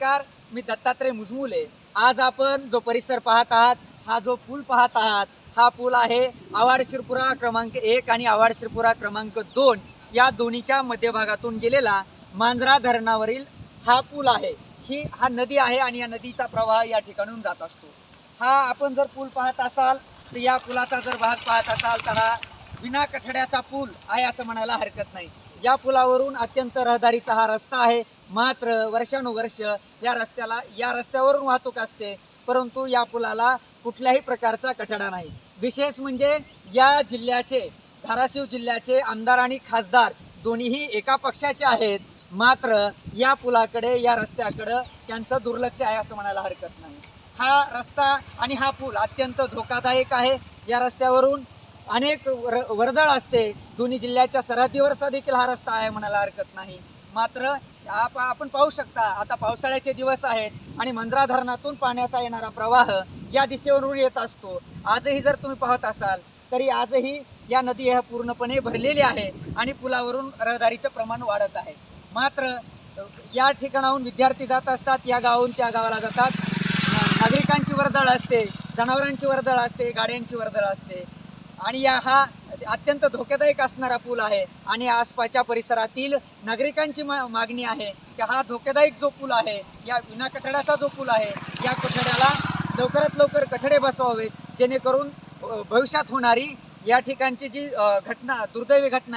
नमस्कार मी दत्तात्रय मुजमुले. आज आपण जो परिसर पाहत आहात हा जो पूल पाहत आहात हा पूल आहे आवाड शिरपुरा क्रमांक एक आणि आवाड शिरपुरा क्रमांक दोन या दोन्हीच्या मध्यभागातून गेलेला मांजरा धरणावरील हा पूल आहे. ही हा नदी आहे आणि या नदीचा प्रवाह या ठिकाणून जात असतो. हा आपण जर पूल पाहत असाल तर या पुलाचा जर भाग पाहत असाल तर हा विना कठड्याचा पूल आहे असं म्हणायला हरकत नाही. या पुलावरून अत्यंत रहदारीचा हा रस्ता आहे. मात्र वर्षानुवर्ष या रस्त्याला या रस्त्यावरून वाहतूक असते परंतु या पुलाला कुठल्याही प्रकारचा कठडा नाही. विशेष म्हणजे या जिल्ह्याचे धाराशिव जिल्ह्याचे आमदार आणि खासदार दोन्हीही एका पक्षाचे आहेत. मात्र या पुलाकडे या रस्त्याकडं त्यांचं दुर्लक्ष आहे असं म्हणायला हरकत नाही. हा रस्ता आणि हा पूल अत्यंत धोकादायक आहे. या रस्त्यावरून अनेक वर वर्दळ असते. दोन्ही जिल्ह्याच्या सरहद्दीवरचा देखील हा रस्ता आहे म्हणायला हरकत नाही. मात्र आप आपण पाहू शकता आता पावसाळ्याचे दिवस आहेत आणि मंद्रा धरणातून पाण्याचा येणारा प्रवाह या दिशेवरून येत असतो. आजही जर तुम्ही पाहत असाल तरी आजही या नदी ह्या पूर्णपणे भरलेली आहे आणि पुलावरून रहदारीचं प्रमाण वाढत आहे. मात्र या ठिकाणाहून विद्यार्थी जात असतात या गावाहून त्या गावाला जातात. नागरिकांची वर्दळ असते जनावरांची वर्दळ असते गाड्यांची वर्दळ असते. आणि या हा अत्यंत धोकादायक असणारा पूल आहे. आणि आसपासच्या परिसरातील नागरिकांची मा मागणी आहे की हा धोकादायक जो पूल आहे या विना कठड्याचा जो पूल आहे या कठड्याला लवकरात लवकर कठडे बसवावे जेणेकरून भविष्यात होणारी या ठिकाणची जी घटना दुर्दैवी घटना